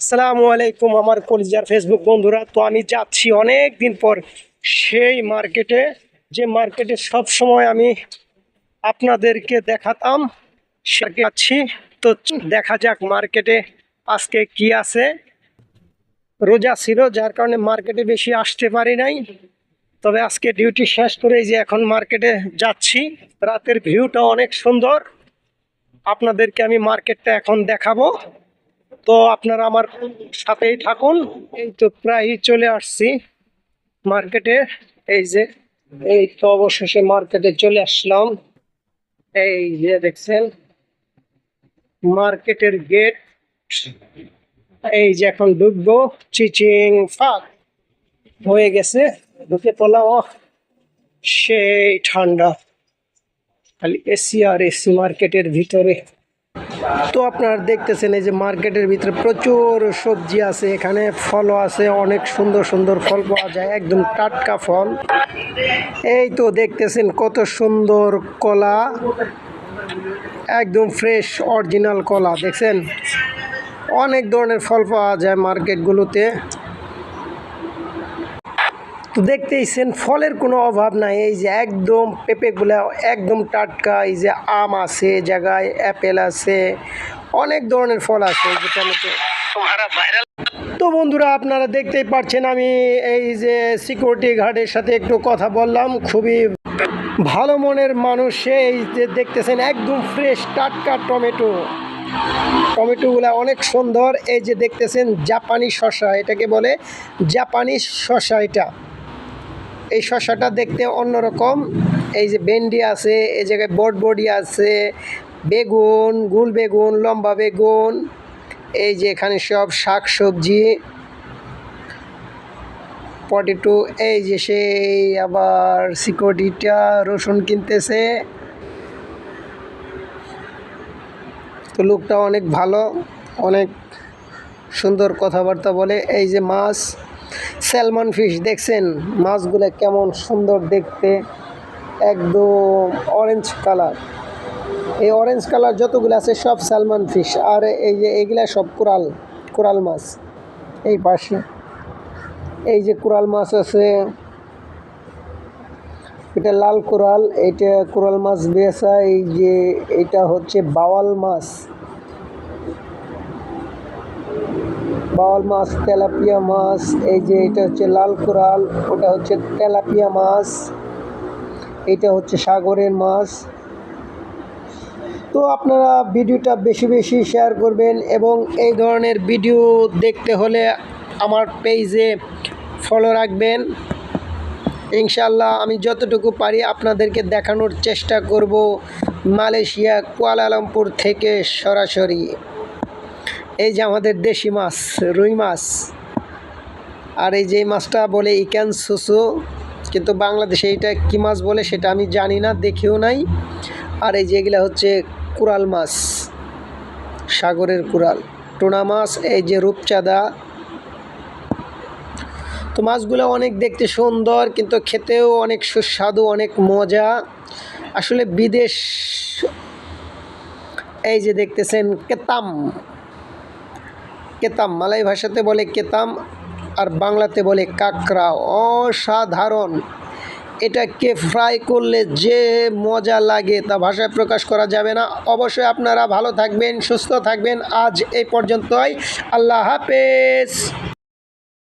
আসসালামু আলাইকুম আমার কলিজার ফেসবুক বন্ধুরা। তো আমি যাচ্ছি অনেক দিন পর সেই মার্কেটে, যে মার্কেটে সব সময় আমি আপনাদেরকে দেখাতাম, সেটাকে যাচ্ছি তো দেখা যাক মার্কেটে আজকে কি আছে। রোজা ছিল, যার কারণে মার্কেটে বেশি আসতে পারি নাই। তবে আজকে ডিউটি শেষ করে যে এখন মার্কেটে যাচ্ছি। রাতের ভিউটা অনেক সুন্দর। আপনাদেরকে আমি মার্কেটটা এখন দেখাবো। তো আপনারা আমার সাথেই থাকুন। এই তো প্রায় চলে আসছি মার্কেটে। এই যে, এই তো অবশেষে মার্কেটে চলে আসলাম। এই যে দেখছেন, মার্কেটের গেট। এই যে এখন ঢুকবো, চিচিং ফাঁক হয়ে গেছে। ঢুকে পড়লাম ও সেই ঠান্ডা। খালি এসি আর এসি মার্কেটের ভিতরে। তো আপনারা দেখতেছেন এই যে মার্কেটের ভিতরে প্রচুর সবজি আছে, এখানে ফলও আছে, অনেক সুন্দর সুন্দর ফল পাওয়া যায়, একদম টাটকা ফল। এই তো দেখতেছেন কত সুন্দর কলা, একদম ফ্রেশ, অরিজিনাল কলা, দেখছেন? অনেক ধরনের ফল পাওয়া যায় মার্কেটগুলোতে। তো দেখতেইছেন ফলের কোনো অভাব নাই। এই যে একদম পেঁপেগুলা একদম টাটকা, এই যে আম আছে জায়গায় অ্যাপেল আছে, অনেক ধরনের ফল আছে এই যে টমেটো। তো বন্ধুরা, আপনারা দেখতেই পাচ্ছেন আমি এই যে সিকিউরিটি গার্ডের সাথে একটু কথা বললাম। খুবই ভালো মনের মানুষ এই যে দেখতেছেন, একদম ফ্রেশ টাটকা টমেটো। টমেটোগুলো অনেক সুন্দর, এই যে দেখতেছেন, জাপানি শসা, এটাকে বলে জাপানি শসা এটা। এই শসাটা দেখতে অন্যরকম। এই যে ভেন্ডি আছে, এই জায়গায় বটবডি আছে, বেগুন, গুল বেগুন, লম্বা বেগুন, এই যে এখানে সব শাক সবজি। পটেটো, এই যে সেই আবার সিকিউরিটিটা রসুন কিনতেছে। তো লোকটা অনেক ভালো, অনেক সুন্দর কথাবার্তা বলে। এই যে মাছ স্যালমন ফিশ, দেখছেন? মাছগুলো কেমন সুন্দর দেখতে। একদম অরেঞ্জ কালার এই অরেঞ্জ কালার যতগুলো আছে সব স্যালমন ফিশ। আর এই যে এগুলা সব কোরাল কোরাল মাছ। এই পাশে। এই যে কোরাল মাছ আছে। এটা লাল কোরাল, এটা কোরাল মাছ বেসা এই যে এটা হচ্ছে বাওয়াল মাছ। বাওয়াল মাছ, তেলাপিয়া মাছ, এই যে এটা হচ্ছে লাল কোরাল, ওটা হচ্ছে তেলাপিয়া মাছ, এটা হচ্ছে সাগরের মাছ। তো আপনারা ভিডিওটা বেশি বেশি শেয়ার করবেন এবং এই ধরনের ভিডিও দেখতে হলে আমার পেজে ফলো রাখবেন। ইনশাল্লাহ আমি যতটুকু পারি আপনাদেরকে দেখানোর চেষ্টা করব মালয়েশিয়া, কুয়ালালামপুর থেকে সরাসরি। এই যে আমাদের দেশি মাছ, রুই মাছ, আর এই যে মাছটা বলে ইকান সুসু, কিন্তু বাংলাদেশে এটা কী মাছ বলে সেটা আমি জানি না, দেখেও নাই। আর এই যেগুলো হচ্ছে কুরাল মাছ, সাগরের কুরাল টোনা মাছ, এই যে রূপচাঁদা। তো মাছগুলো অনেক দেখতে সুন্দর, কিন্তু খেতেও অনেক সুস্বাদু, অনেক মজা। আসলে বিদেশ, এই যে দেখতেছেন কেতাম। কেতাম, মালাই ভাষাতে বলে কেতাম আর বাংলাতে বলে কাঁকড়া। অসাধারণ। এটাকে ফ্রাই করলে যে মজা লাগে তা ভাষায় প্রকাশ করা যাবে না। অবশ্যই আপনারা ভালো থাকবেন, সুস্থ থাকবেন। আজ এই পর্যন্তই। আল্লাহ হাফেজ।